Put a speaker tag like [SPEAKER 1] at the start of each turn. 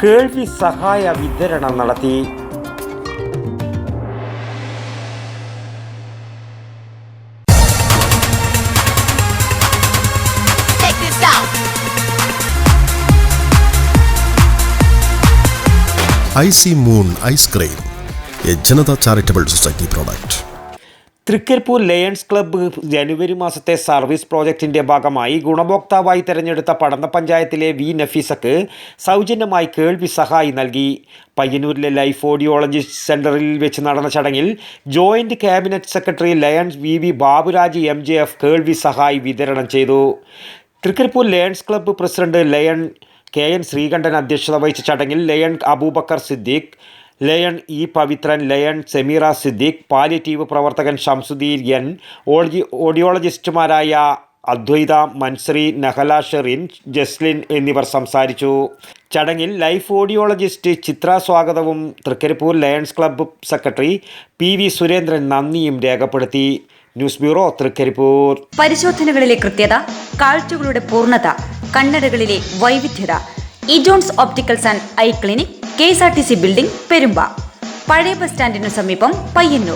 [SPEAKER 1] കേൾവി സഹായ വിതരണം നടത്തി.
[SPEAKER 2] I
[SPEAKER 3] C moon ice cream A Janata charitable society product.
[SPEAKER 1] Thrikkaripur lions club ജനുവരി മാസത്തെ സർവീസ് പ്രോജക്റ്റിന്റെ ഭാഗമായി ഗുണഭോക്താവായി തെരഞ്ഞെടുത്ത പടന്ന പഞ്ചായത്തിലെ വി നഫീസക്ക് സൗജന്യമായി കേൾവി സഹായി നൽകി. പയ്യന്നൂരിലെ ലൈഫ് ഓഡിയോളജി സെന്ററിൽ വെച്ച് നടന്ന ചടങ്ങിൽ joint cabinet secretary lions V V Baburaj M J F കേൾവി സഹായി വിതരണം ചെയ്തു. Thrikkaripur lions club president lion K N Sreekantan അധ്യക്ഷത വഹിച്ച ചടങ്ങിൽ lion Abubakar Siddique lion E Pavithran lion Semeera Siddique palliative പ്രവർത്തകൻ ഷംസുദ്ദീൻ എൻ ഓഡി ഓഡിയോളജിസ്റ്റുമാരായ അദ്വൈത മൻസറി നഹല ഷെറിൻ ജസ്ലിൻ എന്നിവർ സംസാരിച്ചു. ചടങ്ങിൽ ലൈഫ് ഓഡിയോളജിസ്റ്റ് ചിത്ര സ്വാഗതവും Thrikkaripur lions club secretary P V Surendran നന്ദിയും രേഖപ്പെടുത്തി. News bureau Thrikkaripur.
[SPEAKER 4] പരിശോധനകളിലെ കൃത്യത കാഴ്ചകളുടെ പൂർണത കണ്ണടകളിലെ വൈവിധ്യത. ഇജോൺസ് opticals and eye clinic K S R T C building Perumba. പഴയ ബസ് സ്റ്റാൻഡിനു സമീപം പയ്യന്നൂർ.